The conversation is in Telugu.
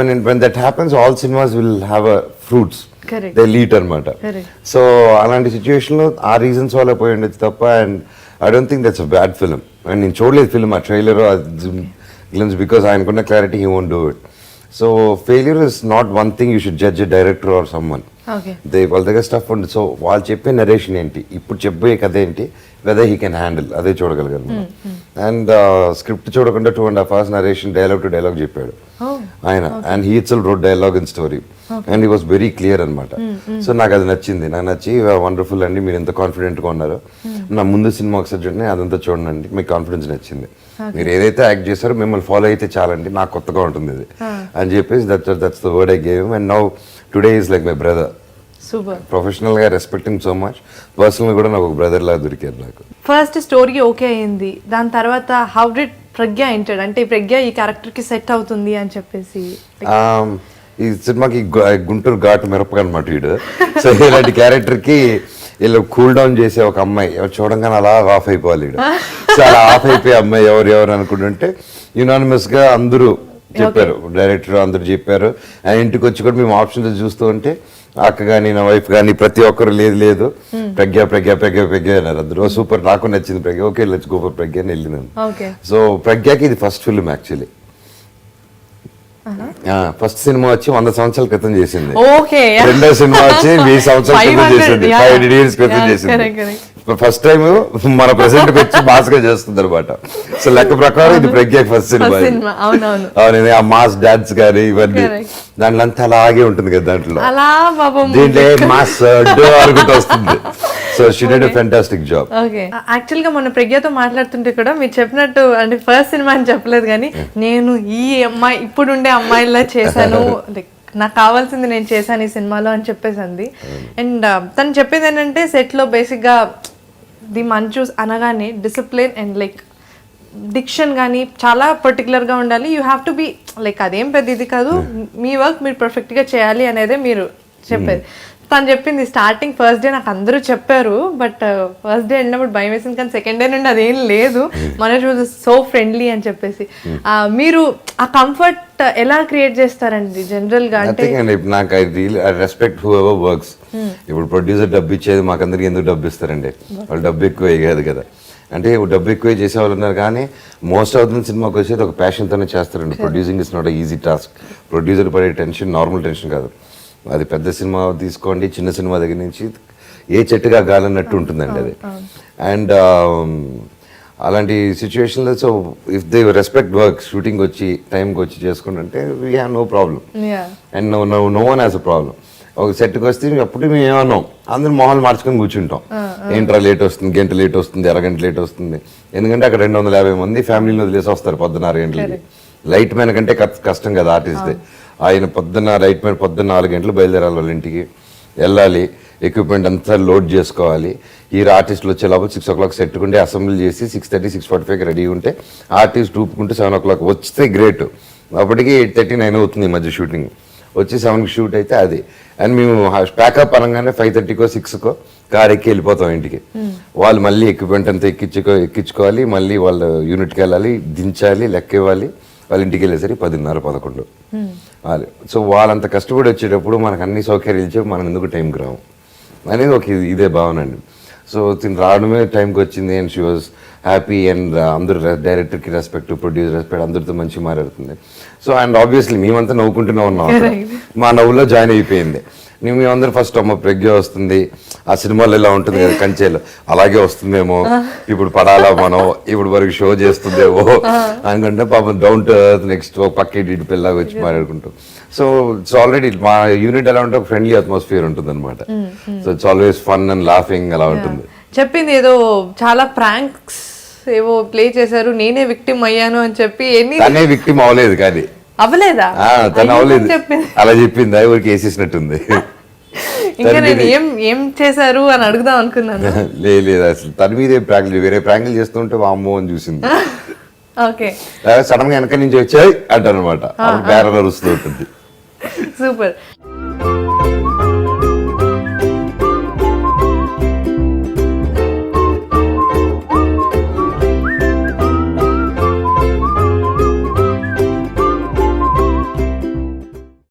when when that happens, all cinemas will have a fruits. Correct. They'll eat అనమాట Correct. సో అలాంటి సిచ్యువేషన్లో ఆ రీజన్స్ వల్ల పోయి ఉండొచ్చు తప్ప and I don't think that's a bad film and నేను చూడలేదు ఫిల్మ్ ఆ ట్రైలర్ గ్లిమ్స్ బికాస్ ఆయనకున్న clarity he won't do it so failure is not one thing you should judge director or someone okay they వాళ్ళ దగ్గర స్టఫ్ ఉంది సో వాళ్ళు చెప్పే నరేషన్ ఏంటి ఇప్పుడు చెప్పే కథ ఏంటి వెదర్ హీ కెన్ హ్యాండిల్ అదే చూడగలిగారు అండ్ స్క్రిప్ట్ చూడకుండా two and half hours narration dialogue to dialogue చెప్పాడు. ఆయన. And he it's road dialogue in story and he was very clear అనమాట సో నాకు అది నచ్చింది. నాకు నచ్చి వండర్ఫుల్ అండి. మీరు ఎంత కాన్ఫిడెంట్గా ఉన్నారు. నా ముందు సినిమా ఒకసారి చూడండి అదంతా చూడండి. మీకు కాన్ఫిడెన్స్ నచ్చింది. మీరు ఏదైతే యాక్ట్ చేశారో మిమ్మల్ని ఫాలో అయితే చాలండి. నాకు కొత్తగా ఉంటుంది ఇది. అని చెప్పేసి that that's the word I gave and now today is like my brother super ప్రొఫెషనల్గా రెస్పెక్టింగ్ సో మచ్ పర్సనల్ కూడా నాకు ఒక బ్రదర్ లాగా దొరికారు నాకు. ఫస్ట్ స్టోరీ ఓకే అయింది. దాని తర్వాత హౌ డిడ్ ప్రజ్ఞ ఎంటెడ్ అంటే ప్రజ్ఞ ఈ క్యారెక్టర్కి సెట్ అవుతుంది అని చెప్పేసి. ఈ సినిమాకి గుంటూరు ఘాటు మిరపగా అనమాట వీడు. సో ఇలాంటి క్యారెక్టర్కి వీళ్ళు కూల్ డౌన్ చేసే ఒక అమ్మాయి. ఎవరు చూడంగానే అలా ఆఫ్ అయిపోవాలి వీడు. సో అలా ఆఫ్ అయిపోయే అమ్మాయి ఎవరు ఎవరు అనుకుంటుంటే యునానిమస్గా అందరూ చెప్పారు. డైరెక్టర్ అందరూ చెప్పారు. ఆ ఇంటికి వచ్చి కూడా మేము ఆప్షన్స్ చూస్తూ ఉంటే అక్క కానీ నా వైఫ్ కానీ ప్రతి ఒక్కరు లేదు లేదు. ప్రజ్ఞ ప్రజ్ఞ ప్రజ్ఞ ప్రజ్ఞ అన్నారు. అందరూ సూపర్. నాకు నచ్చింది Pragya. Okay let's go for Pragya అని వెళ్ళినాను. సో ప్రజ్ఞకి ఇది first film actually first cinema వచ్చి వంద సంవత్సరాల క్రితం చేసింది. రెండో సినిమా వచ్చి వెయ్యి సంవత్సరాల క్రితం 500, చేసింది. ఫైవ్ హండ్రెడ్ ఇయర్స్ క్రితం చేసింది. ఫస్ట్ టైం మన ప్రెసెంట్ పెట్టి మాస్గా చేస్తుంది అనమాట సో లెక్క ప్రకారం ఇది ప్రజ్ఞ ఫస్ట్ సినిమా. అవును ఆ మాస్ డాన్స్ కానీ ఇవన్నీ. దాంట్లో అంతా అలాగే ఉంటుంది కదా దాంట్లో. దీంట్లో మాస్ అనుకుంటూ వస్తుంది. So she did fantastic job okay యాక్చువల్గా మొన్న ప్రజ్ఞతో మాట్లాడుతుంటే కూడా మీరు చెప్పినట్టు అంటే ఫస్ట్ సినిమా అని చెప్పలేదు కానీ నేను ఈ అమ్మాయి ఇప్పుడు ఉండే అమ్మాయిలా చేశాను. లైక్ నాకు కావాల్సింది నేను చేశాను ఈ సినిమాలో అని చెప్పేసి అంది అండ్ తను చెప్పేది ఏంటంటే సెట్లో బేసిక్గా ది మంచు అనగానే డిసిప్లిన్ అండ్ లైక్ డిక్షన్ కానీ చాలా పర్టికులర్గా ఉండాలి. You have to be like అదేం పెద్ద ఇది కాదు. మీ వర్క్ మీరు పర్ఫెక్ట్గా చేయాలి అనేదే మీరు చెప్పేది. తను చెప్పింది స్టార్టింగ్ ఫస్ట్ డే నాకు అందరూ చెప్పారు. బట్ ఫస్ట్ డే వెళ్ళినప్పుడు భయం వేసింది. కానీ సెకండ్ డే నుండి అదేం లేదు. మనోజ్ వాజ్ సో ఫ్రెండ్లీ అని చెప్పేసి. ఆ, మీరు ఆ కంఫర్ట్ ఎలా క్రియేట్ చేస్తారండి జనరల్గా అంటే నాకు I real I respect whoever works ఇప్పుడు ప్రొడ్యూసర్ డబ్బు ఇచ్చేది మాకందరికి ఎందుకు డబ్బు ఇస్తారండి? వాళ్ళు డబ్బు ఎక్కువ వేయదు కదా. అంటే డబ్బు ఎక్కువ చేసే వాళ్ళు ఉన్నారు కానీ మోస్ట్ ఆఫ్ ద సినిమాకి వచ్చేది ఒక ప్యాషన్తోనే చేస్తారండి. Producing is not easy task producer పడే టెన్షన్ నార్మల్ టెన్షన్ కాదు. అది పెద్ద సినిమా తీసుకోండి చిన్న సినిమా దగ్గర నుంచి ఏ చెట్టుగా గాలన్నట్టు ఉంటుందండి అది. అండ్ అలాంటి సిచ్యువేషన్లో so if they respect work shooting వచ్చి టైంకి వచ్చి చేసుకుంటుంటే we have no problem. And no no no one has a problem ఒక సెట్కి వస్తే అప్పుడు మేము ఏమన్నాం? అందరం మొహాలు మార్చుకొని కూర్చుంటాం. ఏంట్రా లేట్ వస్తుంది గంట లేట్ వస్తుంది అరగంట లేట్ వస్తుంది. ఎందుకంటే అక్కడ రెండు వందల యాభై మంది ఫ్యామిలీని వదిలేసి వస్తారు పొద్దున్న గంటలకి. లైట్ మ్యాన్ కంటే కష్ట- కష్టం కదా ఆర్టిస్ట్ ఆయన పొద్దున్న లైట్ మ్యాన్ పొద్దున్న నాలుగు గంటలు బయలుదేరాలి వాళ్ళ ఇంటికి. వెళ్ళాలి. ఎక్విప్మెంట్ అంతా లోడ్ చేసుకోవాలి. ఈ ఆర్టిస్టులు వచ్చే లోపల సిక్స్ ఓ క్లాక్ సెట్టుకుంటే అసెంబ్లీ చేసి six thirty six forty five ready ఉంటే ఆర్టిస్ట్ ఊపుకుంటే సెవెన్ ఓ క్లాక్ వస్తే గ్రేట్ అప్పటికి ఎయిట్ థర్టీ నైన్ అవుతుంది ఈ మధ్య షూటింగ్ వచ్చి సెవెన్కి షూట్ అయితే అది. అండ్ మేము ప్యాకప్ అనగానే ఫైవ్ థర్టీకో సిక్స్కో కార్ ఎక్కి వెళ్ళిపోతాం ఇంటికి. వాళ్ళు మళ్ళీ ఎక్విప్మెంట్ అంతా ఎక్కించుకో ఎక్కించుకోవాలి. మళ్ళీ వాళ్ళ యూనిట్కి వెళ్ళాలి దించాలి లెక్క ఇవ్వాలి. వాళ్ళ ఇంటికి వెళ్ళేసరికి పదిన్నర పదకొండు. వాళ్ళు సో వాళ్ళంత కష్టపడి వచ్చేటప్పుడు మనకు అన్ని సౌకర్యాలు ఇచ్చి మనం ఎందుకు టైంకి రాము? అనేది ఒక ఇది- భావన అండి. సో తిని రావడమే టైంకి వచ్చింది and she was happy and అందరు డైరెక్టర్కి రెస్పెక్ట్ ప్రొడ్యూసర్ రెస్పెక్ట్ అందరితో మంచి మాట్లాడుతుంది. సో అండ్ ఆబ్వియస్లీ మేమంతా నవ్వుకుంటూనే ఉన్నాం. మా నవ్వులో జాయిన్ అయిపోయింది. మేము మేమందరం ఫస్ట్ అమ్మ ప్రజ్ఞ వస్తుంది. ఆ సినిమాలో ఇలా ఉంటుంది కదా కంచేలో. అలాగే వస్తుందేమో. ఇప్పుడు పడాలా మనం? ఇప్పుడు వరకు షో చేస్తుందేమో? అనుకుంటే పాపం డౌన్ టు నెక్స్ట్ పక్కేటి ఇటు పిల్లగా వచ్చి మాట్లాడుకుంటాం. సో ఇట్స్ ఆల్రెడీ మా యూనిట్ ఎలా ఉంటే ఫ్రెండ్లీ అట్మాస్ఫియర్ ఉంటుంది అనమాట so it's always fun and laughing అలా ఉంటుంది. చెప్పింది ఏదో చాలా ప్రాంక్స్ ఏవో ప్లే చేశారు. నేనే విక్టిమ్ అయ్యాను అని చెప్పి ఎన్ని విక్టిమ్ అవ్వలేదు కానీ. అవ్వలేదా? తను అవ్వలేదు. అలా చెప్పింది. అది ఊరికి వేసేసినట్టుంది. ఇంకా నేను ఏం ఏం చేశారు అని అడుగుదాం అనుకున్నాను. లేదు లేదు అసలు తన మీద ప్రాంకులు వేరే ప్రాంకులు చేస్తుంటే వామ్మో అని చూసింది. ఓకే. సడన్గా వెనక నుంచి వచ్చాయి అంటారు అనమాట బేరలో రుస్తూ ఉంటుంది. సూపర్.